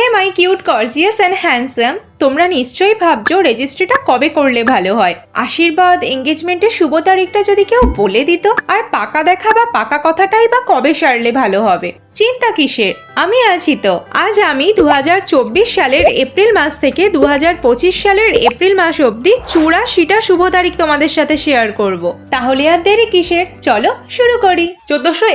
Hey, my cute, gorgeous, and handsome. তোমরা নিশ্চয়ই ভাবছ রেজিস্ট্রিটা কবে করলে ভালো হয়। আশীর্বাদ এঙ্গেজমেন্টের শুভ তারিখটা যদি কেউ বলে দিত, আর পাকা দেখা বা পাকা কথাটাই বা কবে সারলে ভালো হবে? চিন্তা কিসের? আমি আছি তো। আজ আমি দু সালের এপ্রিল মাস থেকে দু সালের এপ্রিল মাস অবধি চুরাশিটা শুভ তারিখ তোমাদের সাথে শেয়ার করব। তাহলে আর দেরি কিসের? চলো শুরু করি। চোদ্দশো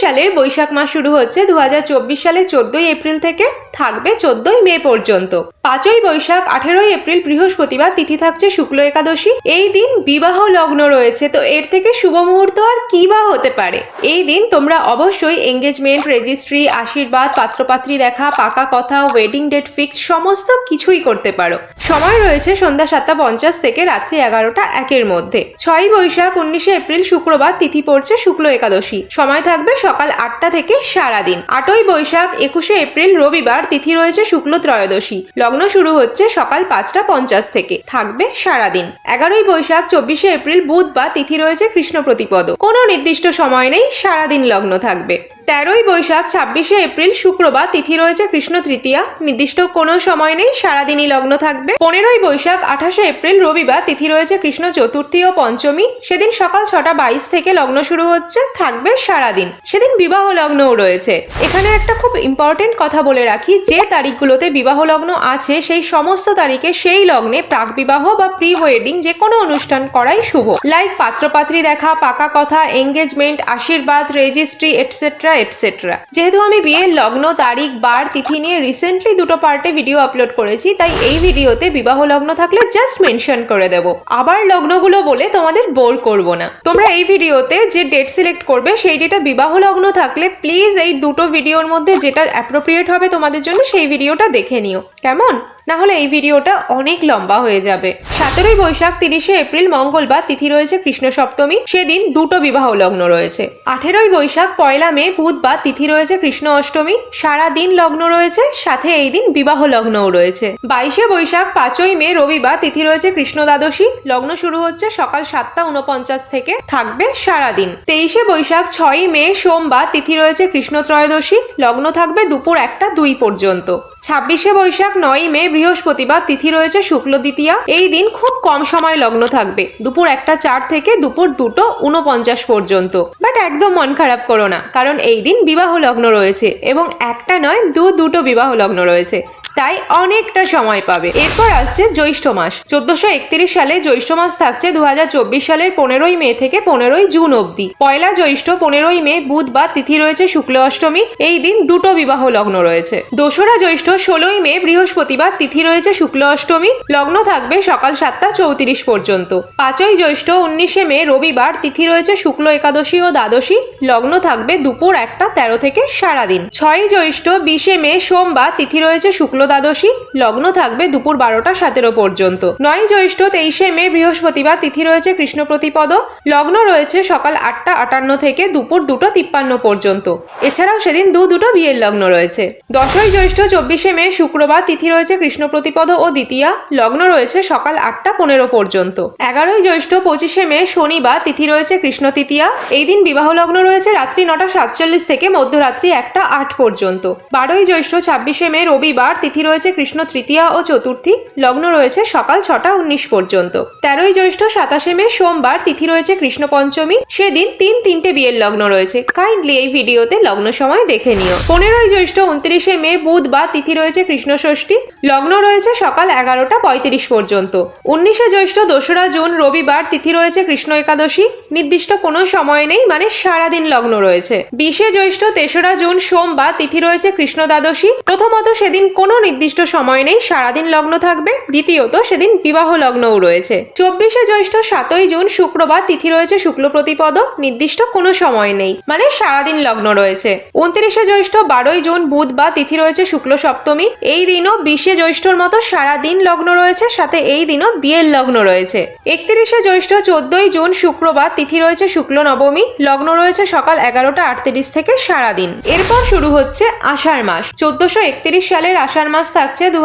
সালের বৈশাখ মাস শুরু হচ্ছে দু হাজার চব্বিশ সালের চোদ্দই এপ্রিল থেকে থাকবে চোদ্দই মে পর্যন্ত। পাঁচই বৈশাখ আঠেরোই এপ্রিল বৃহস্পতিবার তিথি থাকছে শুক্ল একাদশী। এই দিন বিবাহ লগ্ন রয়েছে, তো এর থেকে শুভ মুহূর্ত আর কি বা হতে পারে? এই দিন তোমরা অবশ্যই এঙ্গেজমেন্ট রেজিস্ট্রি আশীর্বাদ, পাত্রপাত্রী দেখা, পাকা কথা ওয়েডিং ডেট ফিক্স সমস্ত কিছুই করতে পারো। সময় রয়েছে সন্ধ্যা সাতটা পঞ্চাশ থেকে রাত্রি এগারোটা একের মধ্যে। ছয় বৈশাখ উনিশে এপ্রিল শুক্রবার তিথি পড়ছে শুক্ল একাদশী। সময় থাকবে সকাল আটটা থেকে সারাদিন। আটই বৈশাখ একুশে এপ্রিল রবিবার তিথি রয়েছে শুক্ল ত্রয়োদশী। লগ্ন শুরু হচ্ছে সকাল পাঁচটা পঞ্চাশ থেকে। থাকবে সারাদিন। এগারোই বৈশাখ, চব্বিশে এপ্রিল, বুধবার তিথি রয়েছে কৃষ্ণ প্রতিপদ। কোনো নির্দিষ্ট সময় নেই, সারাদিন লগ্ন থাকবে। তেরোই বৈশাখ, ছাব্বিশে এপ্রিল, শুক্রবার তিথি রয়েছে কৃষ্ণ তৃতীয়া। নির্দিষ্ট কোনো সময় নেই, সারাদিনই লগ্ন থাকবে। পনেরোই বৈশাখ, আঠাশে এপ্রিল, রবিবার তিথি রয়েছে কৃষ্ণ চতুর্থী ও পঞ্চমী। সেদিন সকাল ছটা বাইশ থেকে লগ্ন শুরু হচ্ছে, থাকবে সারাদিন। সেদিন বিবাহ লগ্নও রয়েছে। এখানে একটা খুব ইম্পর্টেন্ট কথা বলে রাখি, যে তারিখগুলোতে বিবাহ লগ্ন আছে, সেই সমস্ত তারিখে সেই লগ্নে প্রাক বিবাহ বা প্রি ওয়েডিং যে কোনো অনুষ্ঠান করাই শুভ। লাইক পাত্রপাত্রী দেখা, পাকা কথা এঙ্গেজমেন্ট আশীর্বাদ রেজিস্ট্রি এটসেট্রা এটসেট্রা যেহেতু আমি বিয়ের লগ্ন, তারিখ, বার, তিথি নিয়ে রিসেন্টলি দুটো পার্টে ভিডিও আপলোড করেছি, তাই এই ভিডিওতে বিবাহ লগ্ন থাকলে জাস্ট মেনশন করে দেব। আবার লগ্নগুলো বলে তোমাদের বোর করব না। তোমরা এই ভিডিওতে যে ডেট সিলেক্ট করবে, সেই ডেটা বিবাহ লগ্ন থাকলে প্লিজ এই দুটো ভিডিওর মধ্যে যেটা অ্যাপ্রোপ্রিয়েট হবে তোমাদের জন্য, সেই ভিডিওটা দেখে নিও। কেমন? না হলে এই ভিডিওটা অনেক লম্বা হয়ে যাবে। সতেরোই বৈশাখ তিরিশে এপ্রিল, মঙ্গলবার তিথি রয়েছে কৃষ্ণ সপ্তমী। সেদিন দুটো বিবাহ লগ্ন রয়েছে। আঠেরোই বৈশাখ, পয়লা মে, বুধবার তিথি রয়েছে কৃষ্ণ অষ্টমী। সারা দিন লগ্ন রয়েছে, সাথে এই দিন বিবাহ লগ্নও রয়েছে। বাইশে বৈশাখ, পাঁচই মে, রবিবার তিথি রয়েছে কৃষ্ণ দ্বাদশী। লগ্ন শুরু হচ্ছে সকাল সাতটা উনপঞ্চাশ থেকে। থাকবে সারাদিন তেইশে বৈশাখ, ছয়ই মে, সোমবার তিথি রয়েছে কৃষ্ণ ত্রয়োদশী। লগ্ন থাকবে দুপুর একটা দুই পর্যন্ত। ছাব্বিশে বৈশাখ নয় মে, বৃহস্পতিবার তিথি রয়েছে শুক্ল দ্বিতীয়া। এই দিন খুব কম সময় লগ্ন থাকবে। দুপুর একটা চার থেকে দুপুর দুটো উনপঞ্চাশ পর্যন্ত। বাট একদম মন খারাপ করো না, কারণ এই দিন বিবাহ লগ্ন রয়েছে এবং একটা নয়, দু দুটো বিবাহ লগ্ন রয়েছে। তাই অনেকটা সময় পাবে। এরপর আসছে জ্যৈষ্ঠ মাস। চোদ্দশো একত্রিশ সালে জ্যৈষ্ঠ মাস থাকছে দু হাজার চব্বিশ সালের পনেরোই মে থেকে পনেরোই জুন অবধি। পয়লা জ্যৈষ্ঠ পনেরোই মে, বুধবার তিথি রয়েছে শুক্ল অষ্টমী। এই দিন দুটো বিবাহ লগ্ন রয়েছে। দোসরা জ্যৈষ্ঠ ষোলোই মে, বৃহস্পতিবার তিথি রয়েছে শুক্ল অষ্টমী। লগ্ন থাকবে সকাল সাতটা চৌত্রিশ পর্যন্ত। পাঁচই জ্যৈষ্ঠ উনিশে মে, রবিবার তিথি রয়েছে শুক্ল একাদশী ও দ্বাদশী। লগ্ন থাকবে দুপুর একটা তেরো থেকে সারাদিন। ছয়ই জ্যৈষ্ঠ, বিশে মে, সোমবার তিথি রয়েছে শুক্ল দ্বাদশী লগ্ন থাকবে দুপুর বারোটা সতেরো পর্যন্ত। নয় জ্যৈষ্ঠ তেইশে মে বৃহস্পতিবার তিথি রয়েছে কৃষ্ণ প্রতিপদ লগ্ন রয়েছে সকাল আটটা আটান্ন থেকে দুপুর দুটো তিপ্পান্ন পর্যন্ত। এছাড়াও সেদিন দু দুটো বিয়ের লগ্ন রয়েছে। দশই জ্যৈষ্ঠ চব্বিশে মে শুক্রবার তিথি রয়েছে কৃষ্ণ প্রতিপদ ও দ্বিতীয়া। লগ্ন রয়েছে সকাল আটটা পনেরো পর্যন্ত। এগারোই জ্যৈষ্ঠ পঁচিশে মে শনিবার তিথি রয়েছে কৃষ্ণ তৃতীয়া। এই দিন বিবাহ লগ্ন রয়েছে রাত্রি নটা সাতচল্লিশ থেকে মধ্যরাত্রি একটা আট পর্যন্ত। বারোই জ্যৈষ্ঠ ছাব্বিশে মে রবিবার তিথি রয়েছে কৃষ্ণ তৃতীয়া ও চতুর্থী। লগ্ন রয়েছে সকাল ছটা উনিশ পর্যন্ত। তেরোই জ্যৈষ্ঠ সাতাশে মে সোমবার তিথি রয়েছে কৃষ্ণ পঞ্চমী। সেদিন তিন তিনটে বিয়ের লগ্ন রয়েছে। কাইন্ডলি এই ভিডিওতে লগ্ন সময় দেখে নিও। পনেরোই জ্যৈষ্ঠ উনত্রিশে মে বুধবার তিথি রয়েছে কৃষ্ণ ষষ্ঠী। লগ্ন রয়েছে সকাল এগারোটা পঁয়ত্রিশ পর্যন্ত। উনিশে জ্যৈষ্ঠ দোসরা জুন রবিবার তিথি রয়েছে কৃষ্ণ একাদশী। নির্দিষ্ট কোনো সময় নেই মানে সারাদিন লগ্ন রয়েছে। বিশে জ্যৈষ্ঠ তেসরা জুন সোমবার তিথি রয়েছে কৃষ্ণ দ্বাদশী। প্রথমত সেদিন কোনো নির্দিষ্ট সময় নেই, সারাদিন লগ্ন থাকবে। দ্বিতীয়ত, সেদিন বিবাহ লগ্নও রয়েছে। চব্বিশে জ্যৈষ্ঠ সাতই জুন, শুক্রবার তিথি রয়েছে শুক্ল প্রতিপদ। নির্দিষ্ট কোনো সময় নেই মানে সারাদিন লগ্ন রয়েছে। উনত্রিশে জ্যৈষ্ঠ বারোই জুন, বুধবার তিথি রয়েছে শুক্ল সপ্তমী। এই দিনও বিশে জ্যৈষ্ঠর মতো সারাদিন লগ্ন রয়েছে, সাথে এই দিনও বিয়ের লগ্ন রয়েছে। একত্রিশে জ্যৈষ্ঠ চোদ্দই জুন, শুক্রবার তিথি রয়েছে শুক্ল নবমী। লগ্ন রয়েছে সকাল এগারোটা আটত্রিশ থেকে সারাদিন। এরপর শুরু হচ্ছে আষাঢ় মাস। চোদ্দশো একত্রিশ সালের আষাঢ় মাস থাকছে দু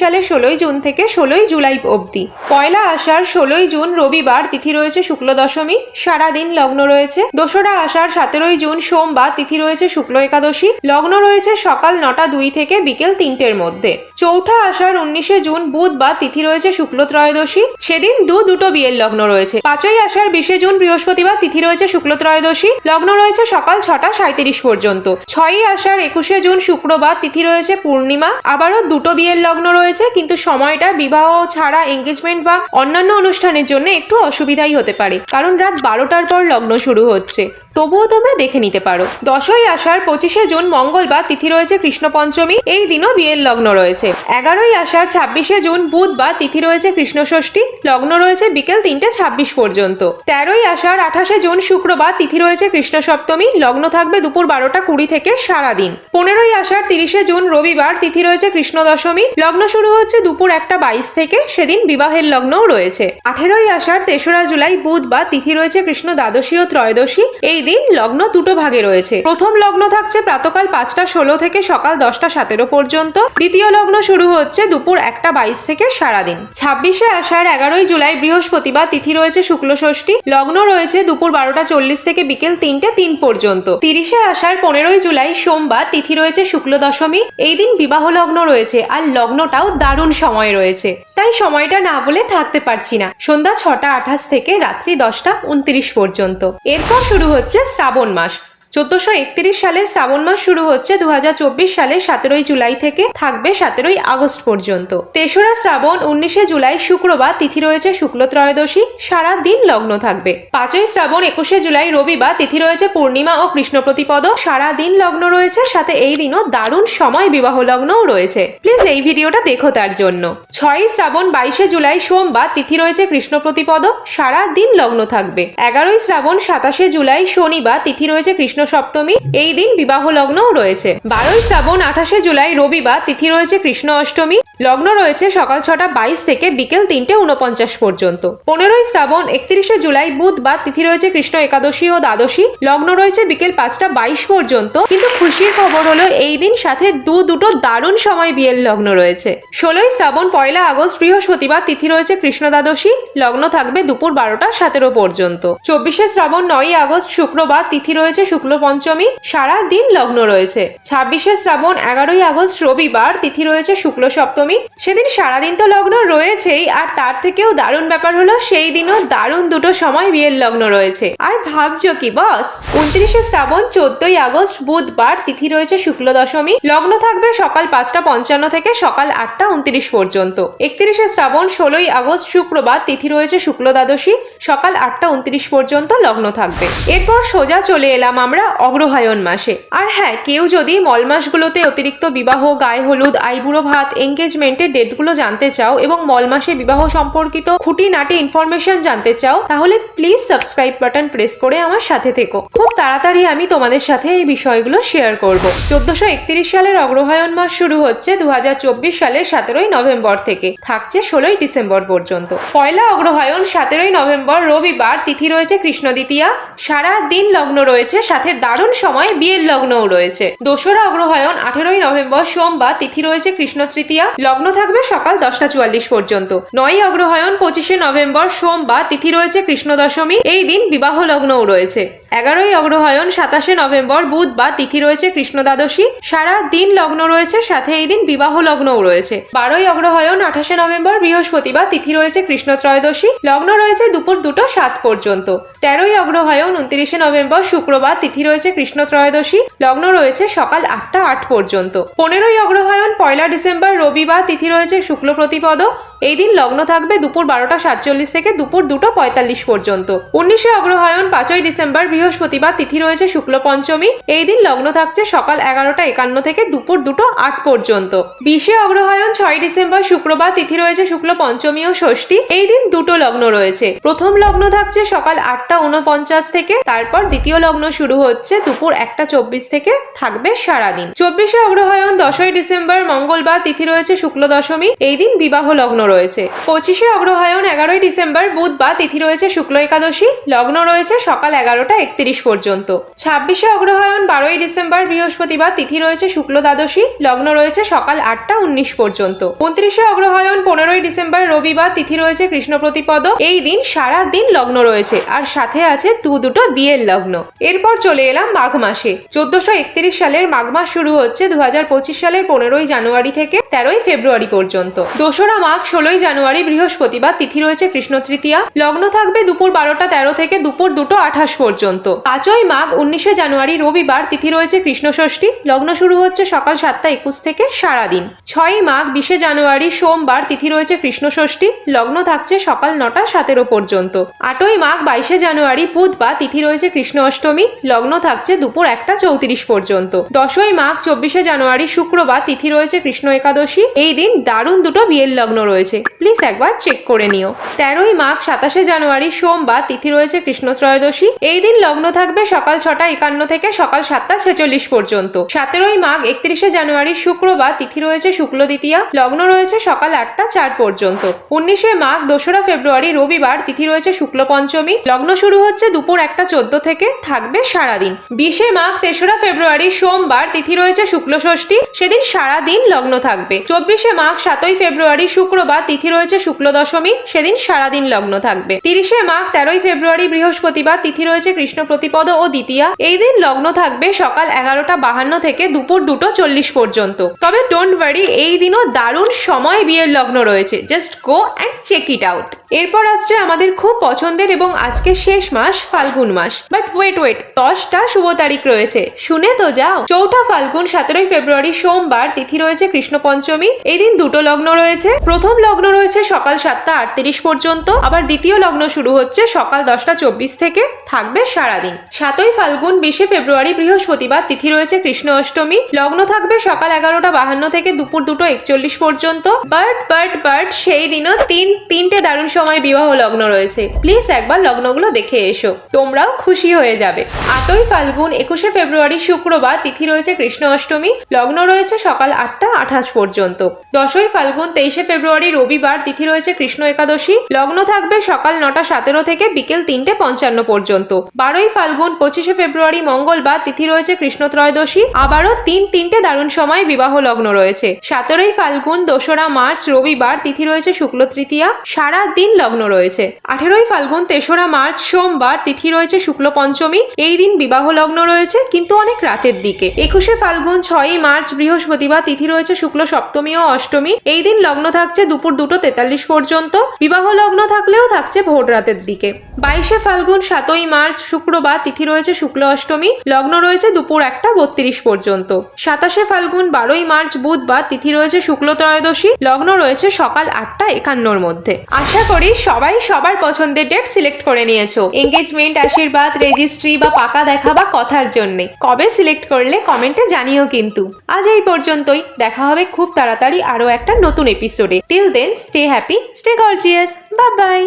সালে ষোলোই জুন থেকে ষোলোই জুলাই অবধি। পয়লা আষাঢ় ষোলোই জুন রবিবার তিথি রয়েছে শুক্ল দশমী, সারাদিন লগ্ন রয়েছে। দোসরা আষাঢ় সতেরোই জুন সোমবার তিথি রয়েছে শুক্ল একাদশী, লগ্ন রয়েছে সকাল নটা দুই থেকে বিকেল তিনটের মধ্যে। চৌঠা আষাঢ় উনিশে জুন বুধবার তিথি রয়েছে শুক্ল ত্রয়োদশী, সেদিন দু দুটো বিয়ের লগ্ন রয়েছে। পাঁচই আষাঢ় বিশে জুন বৃহস্পতিবার তিথি রয়েছে শুক্ল ত্রয়োদশী, লগ্ন রয়েছে সকাল ছটা সাঁত্রিশ পর্যন্ত। ছয়ই আষাঢ় একুশে জুন শুক্রবার তিথি রয়েছে পূর্ণিমা আবারও দুটো বিয়ের লগ্ন রয়েছে, কিন্তু সময়টা বিবাহ ছাড়া এঙ্গেজমেন্ট বা অন্যান্য অনুষ্ঠানের জন্য একটু অসুবিধাই হতে পারে। কারণ রাত বারোটার পর লগ্ন শুরু হচ্ছে। তবুও তোমরা দেখে নিতে পারো। দশই আষাঢ় পঁচিশে জুন মঙ্গলবার তিথি রয়েছে কৃষ্ণ পঞ্চমী এই দিনও বিয়ের লগ্ন রয়েছে। এগারোই আষাঢ় ছাব্বিশে জুন বুধবার তিথি রয়েছে কৃষ্ণ ষষ্ঠী লগ্ন রয়েছে বিকেল তিনটে ছাব্বিশ পর্যন্ত। তেরোই আষাঢ় আঠাশে জুন শুক্রবার তিথি রয়েছে কৃষ্ণ সপ্তমী লগ্ন থাকবে দুপুর বারোটা কুড়ি থেকে সারাদিন। পনেরোই আষাঢ় তিরিশে জুন রবিবার তিথি রয়েছে কৃষ্ণ দশমী লগ্ন শুরু হচ্ছে দুপুর একটা বাইশ থেকে। সেদিন বিবাহের লগ্নও রয়েছে। আঠেরোই আষাঢ় তেসরা জুলাই বুধবার তিথি রয়েছে কৃষ্ণ দ্বাদশী ও ত্রয়োদশী। এই দিন লগ্ন দুটো ভাগে রয়েছে। প্রথম লগ্ন থাকছে প্রাতকাল পাঁচটা ষোলো থেকে সকাল দশটা সতেরো পর্যন্ত। দ্বিতীয় লগ্ন শুরু হচ্ছে দুপুর একটা বাইশ থেকে সারাদিন। ছাব্বিশে আষাঢ় এগারোই জুলাই বৃহস্পতিবার তিথি রয়েছে শুক্ল ষষ্ঠী। লগ্ন রয়েছে দুপুর বারোটা চল্লিশ থেকে বিকেল তিনটে তিন পর্যন্ত। তিরিশে আষাঢ় পনেরোই জুলাই সোমবার তিথি রয়েছে শুক্ল দশমী। এই দিন বিবাহ লগ্ন রয়েছে আর লগ্নটাও দারুণ সময় রয়েছে। তাই সময়টা না বলে থাকতে পারছি না। সন্ধ্যা ছটা আঠাশ থেকে রাত্রি দশটা উনত্রিশ পর্যন্ত। এরপর শুরু হচ্ছে শ্রাবণ মাস। চোদ্দশো একত্রিশ সালে শ্রাবণ মাস শুরু হচ্ছে দু হাজার চব্বিশ সালে সতেরোই জুলাই থেকে থাকবে সতেরোই আগস্ট পর্যন্ত। তেসরা শ্রাবণ, উনিশে জুলাই শুক্রবার, তিথি রয়েছে শুক্ল ত্রয়োদশী, সারা দিন লগ্ন থাকবে। পাঁচই শ্রাবণ, একুশে জুলাই রবিবার, তিথি রয়েছে পূর্ণিমা ও কৃষ্ণ প্রতিপদ। সারা দিন লগ্ন রয়েছে, সাথে এই দিনও দারুণ সময় বিবাহ লগ্নও রয়েছে। প্লিজ এই ভিডিওটা দেখো তার জন্য। ছয়ই শ্রাবণ, বাইশে জুলাই সোমবার, তিথি রয়েছে কৃষ্ণ প্রতিপদ। সারা দিন লগ্ন থাকবে। এগারোই শ্রাবণ, সাতাশে জুলাই শনিবার, তিথি রয়েছে কৃষ্ণ সপ্তমী, এই দিন বিবাহ লগ্নও রয়েছে। বারোই শ্রাবণ, আঠাশে জুলাই, রবিবার, তিথি রয়েছে কৃষ্ণ অষ্টমী। লগ্ন রয়েছে সকাল ছটা বাইশ থেকে বিকেল তিনটে উনপঞ্চাশ পর্যন্ত। পনেরোই শ্রাবণ, একত্রিশে জুলাই, বুধবার, তিথি রয়েছে কৃষ্ণ একাদশী ও দ্বাদশী। লগ্ন রয়েছে বিকেল পাঁচটা বাইশ পর্যন্ত। কিন্তু খুশির খবর হলো, এই দিন সাথে দু দুটো দারুণ সময় বিয়ের লগ্ন রয়েছে। ষোলোই শ্রাবণ, পয়লা আগস্ট, বৃহস্পতিবার, তিথি রয়েছে কৃষ্ণ দ্বাদশী। লগ্ন থাকবে দুপুর বারোটা সতেরো পর্যন্ত। চব্বিশে শ্রাবণ, নয়ই আগস্ট, শুক্রবার, তিথি রয়েছে শুক্ল পঞ্চমী সারা দিন লগ্ন রয়েছে। ছাব্বিশে শ্রাবণ, এগারোই আগস্ট, রবিবার তিথি রয়েছে শুক্ল সপ্তমী। সেদিন সারাদিন তো লগ্ন রয়েছেই, আর তার থেকেও দারুণ ব্যাপার হলো সেই দিনও দারুণ দুটো সময় বিয়ের লগ্ন রয়েছে। আর ভাবছ কি, বস? উনত্রিশে শ্রাবণ, চোদ্দই আগস্ট, বুধবার তিথি রয়েছে শুক্ল দশমী। লগ্ন থাকবে সকাল পাঁচটা পঞ্চান্ন থেকে সকাল আটটা উনত্রিশ পর্যন্ত। একত্রিশে শ্রাবণ, ষোলোই আগস্ট, শুক্রবার তিথি রয়েছে শুক্ল দ্বাদশী। সকাল আটটা উনত্রিশ পর্যন্ত লগ্ন থাকবে। এরপর সোজা চলে এলাম আমরা অগ্রহায়ণ মাসে। আর হ্যাঁ কেউ যদি মল মাসগুলোতে অতিরিক্ত বিবাহ, গায়ে হলুদ, আইবুড়ো ভাত এঙ্গেজমেন্টের ডেটগুলো জানতে চাও এবং মল মাসে বিবাহ সম্পর্কিত খুঁটিনাটি ইনফরমেশন জানতে চাও, তাহলে প্লিজ সাবস্ক্রাইব বাটন প্রেস করে আমার সাথে থেকো। খুব তাড়াতাড়ি আমি তোমাদের সাথে এই বিষয়গুলো শেয়ার করব। চোদ্দশো একত্রিশ সালের অগ্রহায়ণ মাস শুরু হচ্ছে দু হাজার চব্বিশ সালের সতেরোই নভেম্বর থেকে। থাকছে ষোলোই ডিসেম্বর পর্যন্ত। পয়লা অগ্রহায়ণ সতেরোই নভেম্বর রবিবার তিথি রয়েছে কৃষ্ণ দ্বিতীয়া। সারা দিন লগ্ন রয়েছে সাথে দারুণ সময় বিয়ের লগ্নও রয়েছে। দোসরা অগ্রহায়ণ, আঠেরোই নভেম্বর, সোমবার, তিথি রয়েছে কৃষ্ণ তৃতীয়া। লগ্ন থাকবে সকাল দশটা চুয়াল্লিশ পর্যন্ত। নয় অগ্রহায়ণ, পঁচিশে নভেম্বর, সোমবার, তিথি রয়েছে কৃষ্ণ দশমী। এই দিন বিবাহ লগ্নও রয়েছে। এগারোই অগ্রহায়ণ, সাতাশে নভেম্বর, বুধবার, তিথি রয়েছে কৃষ্ণ দ্বাদশী। সারা দিন লগ্ন রয়েছে, সাথে এই দিন বিবাহ লগ্নও রয়েছে। বারোই অগ্রহায়ণ, আঠাশে নভেম্বর, বৃহস্পতিবার, তিথি রয়েছে কৃষ্ণ ত্রয়োদশী। লগ্ন রয়েছে দুপুর দুটো সাত পর্যন্ত। তেরোই অগ্রহায়ণ, উনত্রিশে নভেম্বর, শুক্রবার, তিথি রয়েছে কৃষ্ণ ত্রয়োদশী, লগ্ন রয়েছে সকাল আটটা আট পর্যন্ত। পনেরোই অগ্রহায়ণ, পয়লা ডিসেম্বর, রবিবার তিথি রয়েছে শুক্ল প্রতিপদ। এই দিন লগ্ন থাকবে দুপুর বারোটা সাতচল্লিশ থেকে দুপুর দুটো পঁয়তাল্লিশ পর্যন্ত। উনিশে অগ্রহায়ণ, পাঁচই ডিসেম্বর, বৃহস্পতিবার তিথি রয়েছে শুক্ল পঞ্চমী। এই দিন লগ্ন থাকছে সকাল এগারোটা একান্ন থেকে দুপুর দুটো আট পর্যন্ত। বিশে অগ্রহায়ণ, ছয় ডিসেম্বর, শুক্রবার তিথি রয়েছে শুক্ল পঞ্চমী ও ষষ্ঠী। এই দিন দুটো লগ্ন রয়েছে। প্রথম লগ্ন থাকছে সকাল আটটা উনপঞ্চাশ থেকে, তারপর দ্বিতীয় লগ্ন শুরু হচ্ছে দুপুর একটা চব্বিশ থেকে থাকবে সারাদিন। চব্বিশে অগ্রহায়ণ, দশই ডিসেম্বর, মঙ্গলবার তিথি রয়েছে শুক্ল দশমী, এই দিন বিবাহ লগ্ন রয়েছে। পঁচিশে অগ্রহায়ণ, এগারোই ডিসেম্বর, বুধবার তিথি রয়েছে শুক্ল একাদশী, লগ্ন রয়েছে সকাল এগারোটা একত্রিশ পর্যন্ত। ছাব্বিশে অগ্রহায়ণ, বারোই ডিসেম্বর, বৃহস্পতিবার তিথি রয়েছে শুক্ল দ্বাদশী, লগ্ন রয়েছে সকাল আটটা উনিশ পর্যন্ত। উনত্রিশে অগ্রহায়ণ, পনেরোই ডিসেম্বর, রবিবার তিথি রয়েছে কৃষ্ণ প্রতিপদ, এই দিন সারা দিন লগ্ন রয়েছে, আর সাথে আছে দু দুটো বিয়ের লগ্ন। এরপর চলে এলাম মাঘ মাসে। চোদ্দশো একত্রিশ সালের মাঘ মাস শুরু হচ্ছে দু হাজার পঁচিশ সালের পনেরোই জানুয়ারি থেকে তেরোই ফেব্রুয়ারি পর্যন্ত। দোসরা মাঘ ষোলোই জানুয়ারি বৃহস্পতিবার তিথি রয়েছে কৃষ্ণ তৃতীয়া। লগ্ন থাকবে দুপুর বারোটা তেরো থেকে দুপুর দুটো আঠাশ পর্যন্ত। পাঁচই মাঘ উনিশে জানুয়ারি রবিবার তিথি রয়েছে কৃষ্ণ ষষ্ঠী। লগ্ন শুরু হচ্ছে সকাল সাতটা একুশ থেকে সারাদিন। ছয়ই মাঘ বিশে জানুয়ারি সোমবার তিথি রয়েছে কৃষ্ণ ষষ্ঠী। লগ্ন থাকছে সকাল নটা সতেরো পর্যন্ত। আটই মাঘ বাইশে জানুয়ারি বুধবার তিথি রয়েছে কৃষ্ণ অষ্টমী। লগ্ন থাকছে দুপুর একটা চৌত্রিশ পর্যন্ত। দশই মাঘ, চব্বিশে জানুয়ারি, শুক্রবার তিথি রয়েছে কৃষ্ণ একাদশী। এই দিন দারুণ দুটো বিয়ের লগ্ন রয়েছে। প্লিজ একবার চেক করে নিও। তেরোই মাঘ, সাতাশে জানুয়ারি, সোমবার তিথি রয়েছে কৃষ্ণ ত্রয়োদশী। এই দিন লগ্ন থাকবে সকাল ছটা একান্ন থেকে সকাল সাতটা ছেচল্লিশ পর্যন্ত। সতেরোই মাঘ, একত্রিশে জানুয়ারি, শুক্রবার তিথি রয়েছে শুক্ল দ্বিতীয়া। লগ্ন রয়েছে সকাল আটটা চার পর্যন্ত। উনিশে মাঘ, দোসরা ফেব্রুয়ারি, রবিবার তিথি রয়েছে শুক্ল পঞ্চমী। লগ্ন শুরু হচ্ছে দুপুর একটা চোদ্দ থেকে, থাকবে সারাদিন। বিশে মাঘ, তেসরা ফেব্রুয়ারি, সোমবার তিথি রয়েছে শুক্ল ষষ্ঠী। সেদিন সারাদিন লগ্ন থাকবে। চব্বিশে মাঘ, সাতই ফেব্রুয়ারি, শুক্রবার তিথি রয়েছে শুক্ল দশমী। সেদিন সারাদিন লগ্ন থাকবে। তিরিশে মাঘ, তেরোই ফেব্রুয়ারি, বৃহস্পতিবার তিথি রয়েছে কৃষ্ণ প্রতিপদ ও দ্বিতীয়া। এই দিন লগ্ন থাকবে সকাল এগারোটা বাহান্ন থেকে দুপুর দুটো চল্লিশ পর্যন্ত। তবে ডোন্ট ওয়ারি এই দিনও দারুণ সময় বিয়ের লগ্ন রয়েছে। Just go and check it out এরপর আসছে আমাদের খুব পছন্দের এবং আজকে শেষ মাস, ফাল্গুন মাস। বাট ওয়েট ওয়েট দশটা শুভ তারিখ রয়েছে। শুনে তো যাও। চৌঠা ফাল্গুন, সতেরোই ফেব্রুয়ারি, সোমবার, তিথি রয়েছে কৃষ্ণ পঞ্চমী। এই দিন দুটো লগ্ন রয়েছে। প্রথম লগ্ন রয়েছে সকাল সাতটা আটত্রিশ পর্যন্ত। আবার দ্বিতীয় লগ্ন শুরু হচ্ছে সকাল দশটা চব্বিশ থেকে। থাকবে সারাদিন। সাতই ফাল্গুন, বিশে ফেব্রুয়ারি, বৃহস্পতিবার, তিথি রয়েছে কৃষ্ণ অষ্টমী। লগ্ন থাকবে সকাল এগারোটা বাহান্ন থেকে দুপুর দুটো একচল্লিশ পর্যন্ত। বাট বাট বাট, সেই দিনও তিন, তিনটে দারুণ সময় বিবাহ লগ্ন রয়েছে। প্লিজ একবার লগ্নগুলো দেখে এসো। তোমরাও খুশি হয়ে যাবে। আটই ফাল্গুন, একুশে ফেব্রুয়ারি শুক্রবার, তিথি রয়েছে কৃষ্ণ অষ্টমী, লগ্ন রয়েছে সকাল আটটা আঠাশ পর্যন্ত। দশই ফাল্গুন, তেইশে ফেব্রুয়ারি রবিবার, তিথি রয়েছে কৃষ্ণ একাদশী, লগ্ন থাকবে সকাল নটা সতেরো থেকে বিকেল তিনটে পঞ্চান্ন পর্যন্ত। বারোই ফাল্গুন, পঁচিশে ফেব্রুয়ারি মঙ্গলবার, তিথি রয়েছে কৃষ্ণ ত্রয়োদশী, আবারও তিন তিনটে দারুণ সময় বিবাহ লগ্ন রয়েছে। সতেরোই ফাল্গুন, দোসরা মার্চ, রবিবার, তিথি রয়েছে শুক্ল তৃতীয়া, সারা দিন লগ্ন রয়েছে। আঠেরোই ফাল্গুন, তেসরা মার্চ, সোমবার, তিথি রয়েছে শুক্ল পঞ্চমী, এই দিন বিবাহ লগ্ন রয়েছে, কিন্তু অনেক রাতের দিকে। একুশে ফাল্গুন ছয়ই মার্চ, বৃহস্পতিবার তিথি রয়েছে শুক্ল সপ্তমী ও অষ্টমী। এই দিন লগ্ন থাকছে দুপুর দুটো তেতাল্লিশ পর্যন্ত। বিবাহ লগ্ন থাকলেও থাকছে ভোর রাতের দিকে। বাইশে ফাল্গুন, সাতই মার্চ, শুক্রবার তিথি রয়েছে শুক্ল অষ্টমী। লগ্ন রয়েছে দুপুর একটা বত্রিশ পর্যন্ত। সাতাশে ফাল্গুন, বারোই মার্চ, বুধবার তিথি রয়েছে শুক্ল ত্রয়োদশী। লগ্ন রয়েছে সকাল আটটা একান্নর মধ্যে। আশা করি সবাই সবার পছন্দের ডেট সিলেক্ট করে নিয়েছো। এঙ্গেজমেন্ট আশীর্বাদ রেজিস্ট্রি বা পাকা দেখা বা কথার জন্যে। কবে সিলেক্ট করলে কমেন্টে জানিও কিন্তু। আজ এই পর্যন্তই। দেখা হবে খুব তাড়াতাড়ি আরও একটা নতুন এপিসোডে till then stay happy stay gorgeous বা বাই